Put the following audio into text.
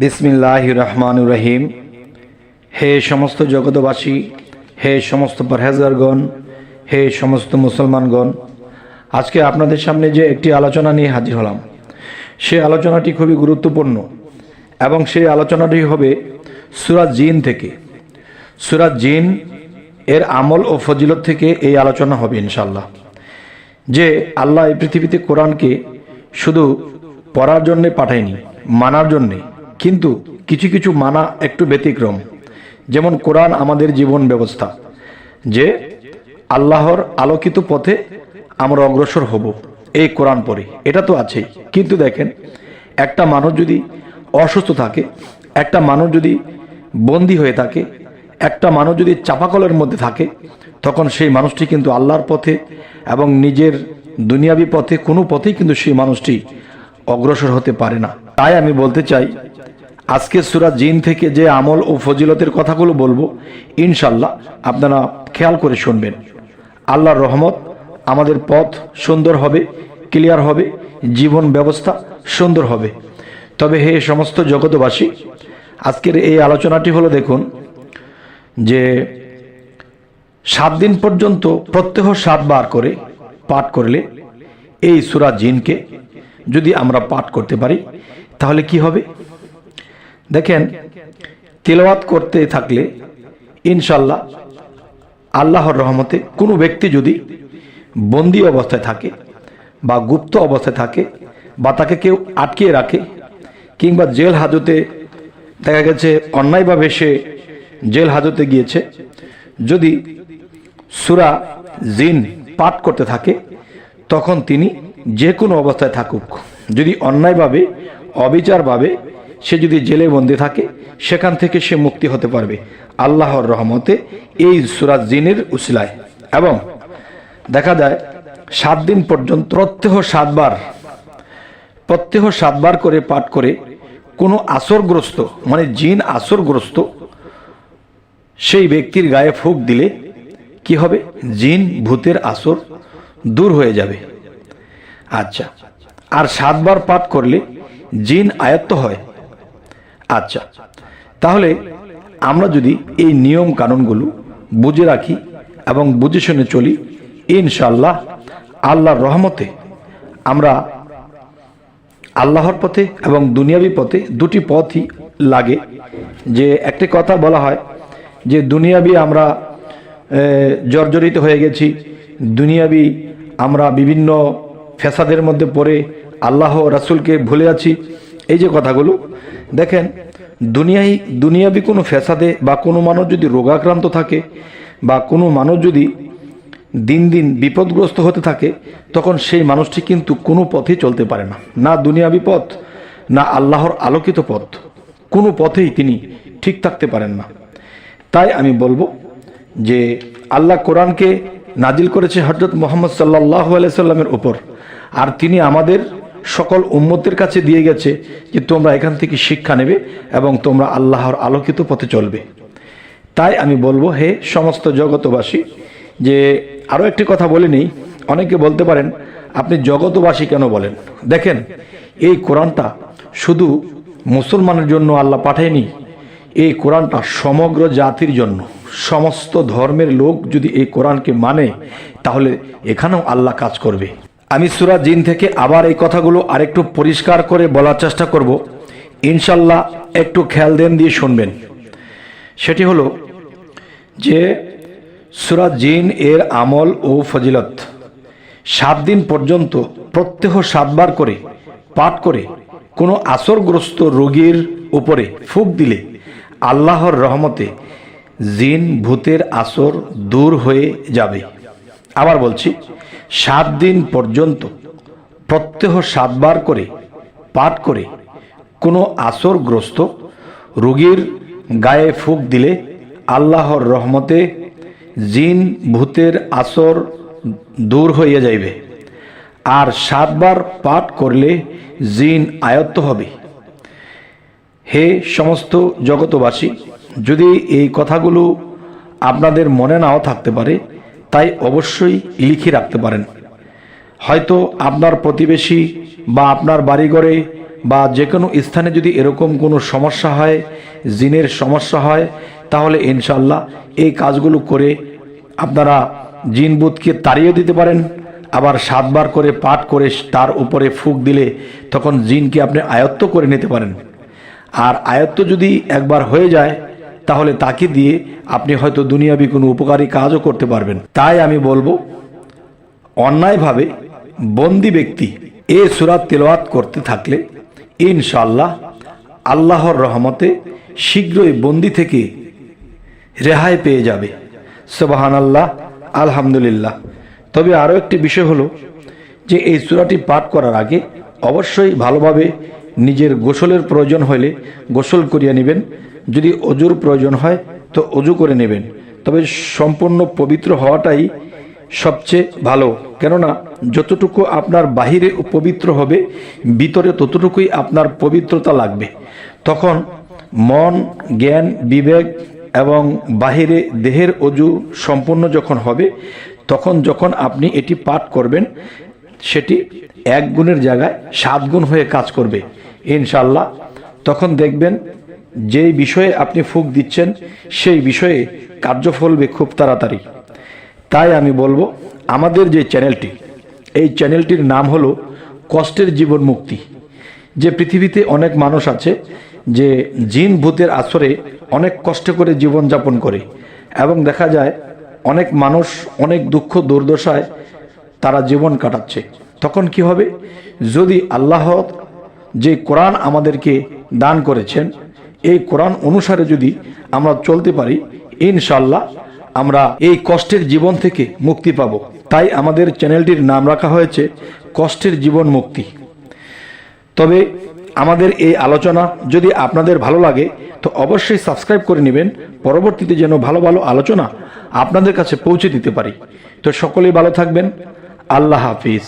বিসমিল্লাহ রহমান রহিম হে সমস্ত জগতবাসী হে সমস্ত পরহেজগারগণ, হে সমস্ত মুসলমানগণ, আজকে আপনাদের সামনে যে একটি আলোচনা নিয়ে হাজির হলাম, সে আলোচনাটি খুবই গুরুত্বপূর্ণ এবং সেই আলোচনাটি হবে সুরাজ জিন থেকে। সুরাজ জিন এর আমল ও ফজিলত থেকে এই আলোচনা হবে ইনশাল্লাহ যে আল্লাহ এই পৃথিবীতে কোরআনকে শুধু পড়ার জন্যে পাঠায়নি, মানার জন্যে কিন্তু কিছু কিছু মানা একটু ব্যতিক্রম। যেমন কোরআন আমাদের জীবন ব্যবস্থা, যে আল্লাহর আলোকিত পথে আমরা অগ্রসর হব এই কোরআন পড়ে। এটা তো আছেই। কিন্তু দেখেন, একটা মানুষ যদি অসুস্থ থাকে, একটা মানুষ যদি বন্দী হয়ে থাকে, একটা মানুষ যদি চাপাকলের মধ্যে থাকে, তখন সেই মানুষটি কিন্তু আল্লাহর পথে এবং নিজের দুনিয়াবি পথে কোনো পথেই কিন্তু সেই মানুষটি অগ্রসর হতে পারে না। তাই আমি বলতে চাই আজকে সুরা জিন থেকে যে আমল ও ফজিলতের কথাগুলো বলব ইনশাল্লাহ আপনারা খেয়াল করে শুনবেন। আল্লাহর রহমত আমাদের পথ সুন্দর হবে, ক্লিয়ার হবে, জীবন ব্যবস্থা সুন্দর হবে। তবে হে সমস্ত জগতবাসী আজকের এই আলোচনাটি হলো দেখুন যে সাত দিন পর্যন্ত প্রত্যহ সাতবার করে পাঠ করলে এই সুরা জিনকে যদি আমরা পাঠ করতে পারি, তাহলে কি হবে? দেখেন, তেলাওয়াত করতে থাকলে ইনশাল্লাহ আল্লাহর রহমতে কোনো ব্যক্তি যদি বন্দি অবস্থায় থাকে বা গুপ্ত অবস্থায় থাকে বা তাকে কেউ আটকিয়ে রাখে কিংবা জেল হাজতে দেখা গেছে অন্যায়ভাবে সে জেল হাজতে গিয়েছে, যদি সুরা জিন পাঠ করতে থাকে, তখন তিনি যে কোনো অবস্থায় থাকুক। যদি অন্যায়ভাবে, অবিচারভাবে সে যদি জেলে বন্দি থাকে, সেখান থেকে সে মুক্তি হতে পারবে। আল্লাহর রহমতে এই সুরাজ জিনের উসিলায়। এবং দেখা যায়, সাত দিন পর্যন্ত প্রত্যহ সাতবার প্রত্যহ সাতবার করে পাঠ করে কোনো আসরগ্রস্ত মানে জিন আসরগ্রস্ত, সেই ব্যক্তির গায়ে ফুক দিলে কি হবে? জিন ভূতের আসর দূর হয়ে যাবে। আচ্ছা আর সাতবার পাঠ করলে জিন আয়ত্ত হয়। আচ্ছা তাহলে আমরা যদি এই নিয়ম কানুনগুলো বুঝে রাখি এবং বুঝে শুনে চলি ইনশাল্লাহ আল্লাহর রহমতে আমরা আল্লাহর পথে এবং দুনিয়াবি পথে দুটি পথই লাগে। যে একটি কথা বলা হয় যে দুনিয়াবি আমরা জর্জরিত হয়ে গেছি, দুনিয়াবি আমরা বিভিন্ন ফেসাদের মধ্যে পড়ে আল্লাহ রাসুলকে ভুলে আছি এই যে কথাগুলো, দেখেন, দুনিয়ায়, দুনিয়াবি কোনো ফেসাদে বা কোনো মানুষ যদি রোগাক্রান্ত থাকে বা কোনো মানুষ যদি দিন দিন বিপদগ্রস্ত হতে থাকে, তখন সেই মানুষটি কিন্তু কোনো পথেই চলতে পারে না। না দুনিয়াবি পথ, না আল্লাহর আলোকিত পথ। কোনো পথেই তিনি ঠিক থাকতে পারেন না। তাই আমি বলব যে আল্লাহ কোরআনকে নাজিল করেছে হজরত মোহাম্মদ সাল্লাহ আলাইসাল্লামের ওপর আর তিনি আমাদের সকল উম্মতের কাছে দিয়ে গেছে যে তোমরা এখান থেকে শিক্ষা নেবে এবং তোমরা আল্লাহর আলোকিত পথে চলবে। তাই আমি বলব, হে সমস্ত জগতবাসী, যে আরও একটি কথা বলে নেই, অনেকে বলতে পারেন, আপনি জগতবাসী কেন বলেন? দেখেন, এই কোরআনটা শুধু মুসলমানের জন্য আল্লাহ পাঠায়নি, এই কোরআনটা সমগ্র জাতির জন্য, সমস্ত ধর্মের লোক যদি এই কোরআনকে মানে তাহলে এখানেও আল্লাহ কাজ করবে। আমি সুরা জিন থেকে আবার এই কথাগুলো আরেকটু পরিষ্কার করে বলার চেষ্টা করব। ইনশাল্লাহ একটু খেয়াল দেন দিয়ে শুনবেন। সেটি হলো যে সুরা জিন এর আমল ও ফজিলত সাত দিন পর্যন্ত প্রত্যহ সাতবার করে পাঠ করে কোনো আসরগ্রস্ত রোগীর উপরে ফুক দিলে আল্লাহর রহমতে জিন ভূতের আসর দূর হয়ে যাবে। আবার বলছি, সাত দিন পর্যন্ত প্রত্যহ সাতবার করে, পাঠ করে কোনো আসরগ্রস্ত রোগীর গায়ে ফুক দিলে আল্লাহর রহমতে জিন ভূতের আসর দূর হয়ে যাইবে। আর সাতবার পাঠ করলে জিন আয়ত্ত হবে। হে সমস্ত জগতবাসী যদি এই কথাগুলো আপনাদের মনে নাও থাকতে পারে তাই অবশ্যই লিখে রাখতে পারেন। হয়তো আপনার প্রতিবেশী বা আপনার বাড়িঘরে বা যে কোনো স্থানে যদি এরকম কোনো সমস্যা হয়, জিনের সমস্যা হয়, তাহলে ইনশাল্লাহ এই কাজগুলো করে আপনারা জিন বুথকে তাড়িয়ে দিতে পারেন। আবার সাতবার করে পাঠ করে তার উপরে ফুক দিলে তখন জিনকে আপনি আয়ত্ত করে নিতে পারেন। আর আয়ত্ত যদি একবার হয়ে যায় তাহলে তাকে দিয়ে আপনি হয়তো দুনিয়াবি কোনো উপকারী কাজও করতে পারবেন। তাই আমি বলব, অন্যায়ভাবে বন্দি ব্যক্তি এ সুরাত তেলাওয়াত করতে থাকলে ইনশাল্লাহ আল্লাহর রহমতে শীঘ্রই বন্দি থেকে রেহাই পেয়ে যাবে। সবাহান আল্লাহ আলহামদুলিল্লাহ। তবে আরও একটি বিষয় হলো যে এই সুরাটি পাঠ করার আগে অবশ্যই ভালোভাবে নিজের গোসলের প্রয়োজন হলে গোসল করিয়ে নেবেন। যদি অজুর প্রয়োজন হয়, তো অজু করে নেবেন। তবে সম্পূর্ণ পবিত্র হওয়াটাই সবচেয়ে ভালো। কেননা, যতটুকু আপনার বাহিরে পবিত্র হবে, ভিতরে ততটুকুই আপনার পবিত্রতা লাগবে। তখন মন, জ্ঞান, বিবেক এবং বাহিরে দেহের অজু সম্পূর্ণ যখন হবে, তখন যখন আপনি এটি পাঠ করবেন সেটি এক গুণের জায়গায় সাত গুণ হয়ে কাজ করবে। ইনশাল্লাহ তখন দেখবেন যেই বিষয়ে আপনি ফুক দিচ্ছেন, সেই বিষয়ে কার্য ফলবে খুব তাড়াতাড়ি। তাই আমি বলব, আমাদের যে চ্যানেলটি, এই চ্যানেলটির নাম হলো কষ্টের জীবন মুক্তি। যে পৃথিবীতে অনেক মানুষ আছে যে জিন ভূতের আসরে অনেক কষ্ট করে জীবনযাপন করে, এবং দেখা যায় অনেক মানুষ অনেক দুঃখ দুর্দশায় তারা জীবন কাটাচ্ছে। তখন কি হবে? যদি আল্লাহ যে কোরআন আমাদেরকে দান করেছেন, এই কোরআন অনুসারে যদি আমরা চলতে পারি ইনশাল্লাহ আমরা এই কষ্টের জীবন থেকে মুক্তি পাব। তাই আমাদের চ্যানেলটির নাম রাখা হয়েছে, কষ্টের জীবন মুক্তি। তবে আমাদের এই আলোচনা যদি আপনাদের ভালো লাগে, তো অবশ্যই সাবস্ক্রাইব করে নেবেন। পরবর্তীতে যেন ভালো ভালো আলোচনা আপনাদের কাছে পৌঁছে দিতে পারি। তো সকলেই ভালো থাকবেন। আল্লাহ হাফিজ।